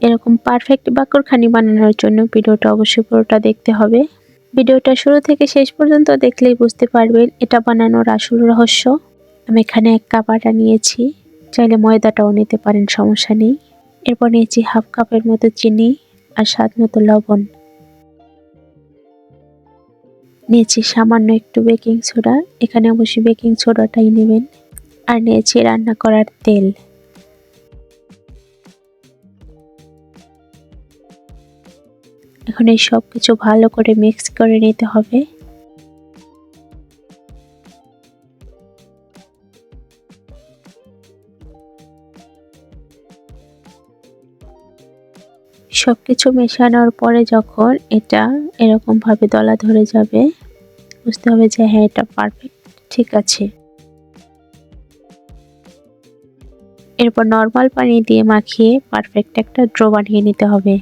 এরকম পারফেক্ট বাকরখানি বানানোর জন্য ভিডিওটা অবশ্যই পুরোটা দেখতে হবে। ভিডিওটা শুরু থেকে শেষ পর্যন্ত দেখলেই বুঝতে পারবেন এটা বানানোর আসল রহস্য। আমি এখানে এক কাপ আটা নিয়েছি, চাইলে ময়দাটাও নিতে পারেন, সমস্যা নেই। এরপর নিয়েছি হাফ কাপের মতো চিনি আর স্বাদ মতো লবণ। নিয়েছি সামান্য একটু বেকিং সোডা, এখানে অবশ্যই বেকিং সোডাটাই নেবেন। আর নিয়েছি রান্না করার তেল। এখন এই সব কিছু ভালো করে মিক্স করে নিতে হবে। সব কিছু মেশানোর পরে যখন এটা এরকমভাবে দলা ধরে যাবে, বুঝতে হবে যে হ্যাঁ এটা পারফেক্ট ঠিক আছে। এরপর নর্মাল পানি দিয়ে মাখিয়ে পারফেক্ট একটা ড্রো বানিয়ে নিতে হবে।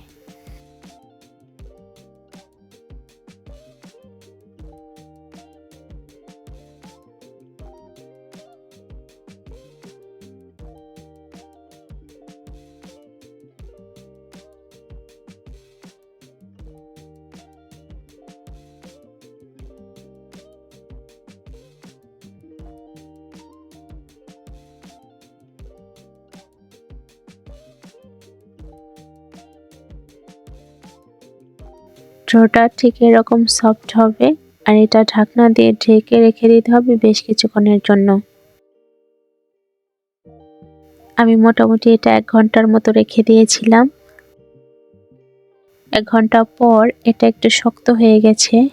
ড্রোটা ঠিক এরকম সফট হবে আর এটা ঢাকনা দিয়ে ঢেকে রেখে দিতে হবে বেশ কিছুক্ষণের জন্য। আমি মোটামুটি এটা এক ঘণ্টার মতো রেখে দিয়েছিলাম। এক ঘণ্টা পর এটা একটু শক্ত হয়ে গেছে।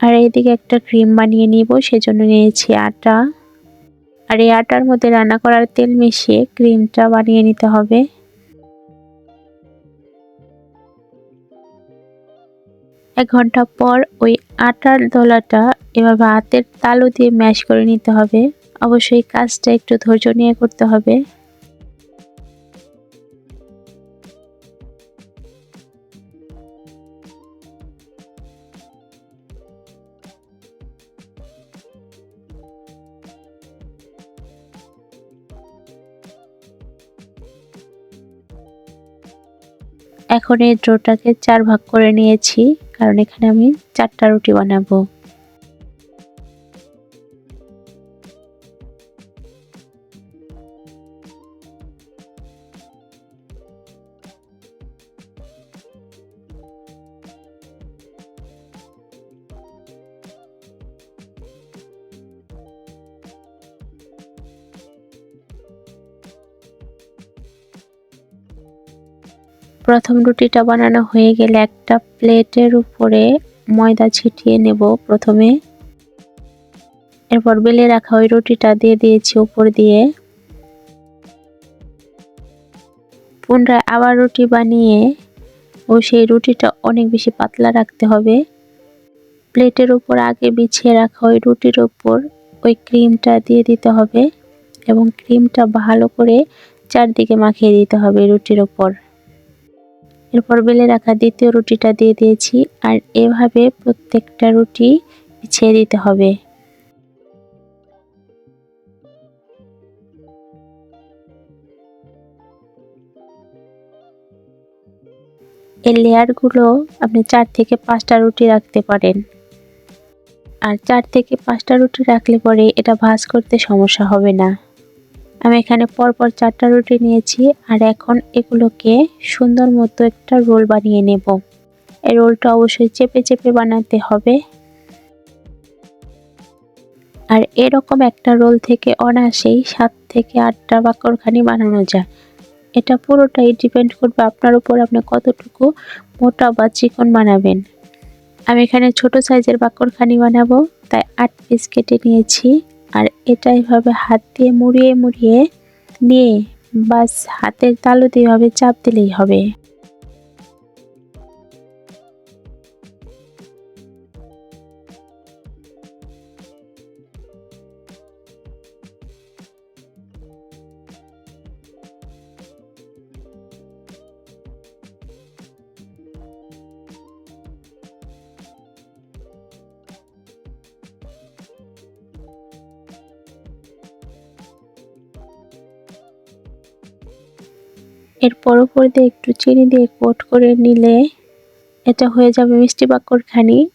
আর এইদিকে একটা ক্রিম বানিয়ে নিব, সেজন্য নিয়েছি আটা। আর এই আটার মধ্যে রান্না করার তেল মিশিয়ে ক্রিমটা বানিয়ে নিতে হবে। এক ঘণ্টা পর ওই আটার দলাটা এভাবে হাতের তালু দিয়ে ম্যাশ করে নিতে হবে। অবশ্যই কাজটা একটু ধৈর্য নিয়ে করতে হবে। এখন এই ড্রোটাকে চার ভাগ করে নিয়েছি। কারণ এখানে আমি চারটা রুটি বানাবো। প্রথম রুটিটা বানানো হয়ে গেলে একটা প্লেটের উপরে ময়দা ছিটিয়ে নেব প্রথমে। এরপর বেলে রাখা ওই রুটিটা দিয়ে দিয়েছি উপর দিয়ে। পুনরায় আবার রুটি বানিয়ে ও সেই রুটিটা অনেক বেশি পাতলা রাখতে হবে। প্লেটের উপর আগে বিছিয়ে রাখা ওই রুটির উপর ওই ক্রিমটা দিয়ে দিতে হবে এবং ক্রিমটা ভালো করে চারদিকে মাখিয়ে দিতে হবে রুটির ওপর এরপর বেলে রাখা দ্বিতীয় রুটিটা দিয়ে দিয়েছি আর এভাবে প্রত্যেকটা রুটি বিছিয়ে দিতে হবে। এই লেয়ারগুলো আপনি চার থেকে পাঁচটা রুটি রাখতে পারেন। আর চার থেকে পাঁচটা রুটি রাখলে পরে এটা ভাজ করতে সমস্যা হবে না। আমি এখানে পরপর চারটা রুটি নিয়েছি আর এখন এগুলোকে সুন্দর মতো একটা রোল বানিয়ে নেব। এই রোলটা অবশ্যই চেপে চেপে বানাতে হবে। আর এরকম একটা রোল থেকে অনায়াসেই সাত থেকে আটটা বাকরখানি বানানো যায়। এটা পুরোটাই ডিপেন্ড করবে আপনার উপর আপনি কতটুকু মোটা বা চিকন বানাবেন। আমি এখানে ছোট সাইজের বাকরখানি বানাবো, তাই আট পিস কেটে নিয়েছি। আর এটা এভাবে হাত দিয়ে মুড়িয়ে মুড়িয়ে নিয়ে বাস হাতের তালুতে এভাবে চাপ দিলেই হবে। এরপর উপর দিয়ে একটু চিনি দিয়ে কোট করে নিলে এটা হয়ে যাবে মিষ্টি বাক্কর খানি।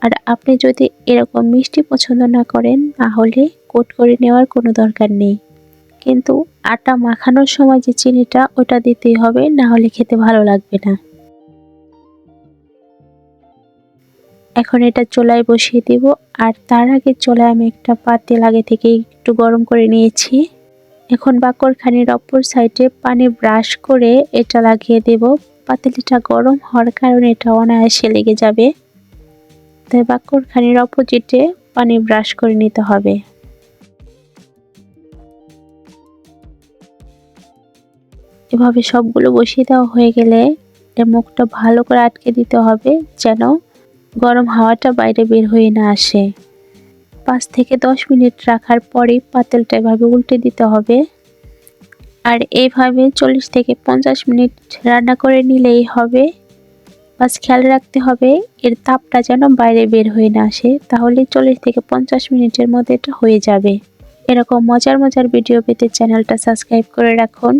আর আপনি যদি এরকম মিষ্টি পছন্দ না করেন, তাহলে কোট করে নেওয়ার কোনো দরকার নেই। কিন্তু আটা মাখানোর সময় যে চিনিটা, ওটা দিতেই হবে, না হলে খেতে ভালো লাগবে না। এখন এটা চোলায় বসিয়ে দিব। আর তার আগে চোলায় আমি একটা পাতিল আগে থেকে একটু গরম করে নিয়েছি। এখন বাকরখানির অপর সাইডে পানি ব্রাশ করে এটা লাগিয়ে দেব। পাতিলটা গরম হওয়ার কারণে এটা অনায়াসে লেগে যাবে। তাই বাকরখানির অপোজিটে পানি ব্রাশ করে নিতে হবে। এভাবে সবগুলো বসিয়ে দেওয়া হয়ে গেলে এর মুখটা ভালো করে আটকে দিতে হবে যেন গরম হাওয়াটা বাইরে বের হয়ে না আসে। পাঁচ থেকে দশ মিনিট রাখার পরেই পাতেলটা এভাবে উল্টে দিতে হবে। আর এইভাবে চল্লিশ থেকে পঞ্চাশ মিনিট রান্না করে নিলেই হবে। বাস খেয়াল রাখতে হবে, এর তাপটা যেন বাইরে বের হয়ে না আসে, তাহলে চল্লিশ থেকে পঞ্চাশ মিনিটের মধ্যে এটা হয়ে যাবে। এরকম মজার মজার ভিডিও পেতে চ্যানেলটা সাবস্ক্রাইব করে রাখুন।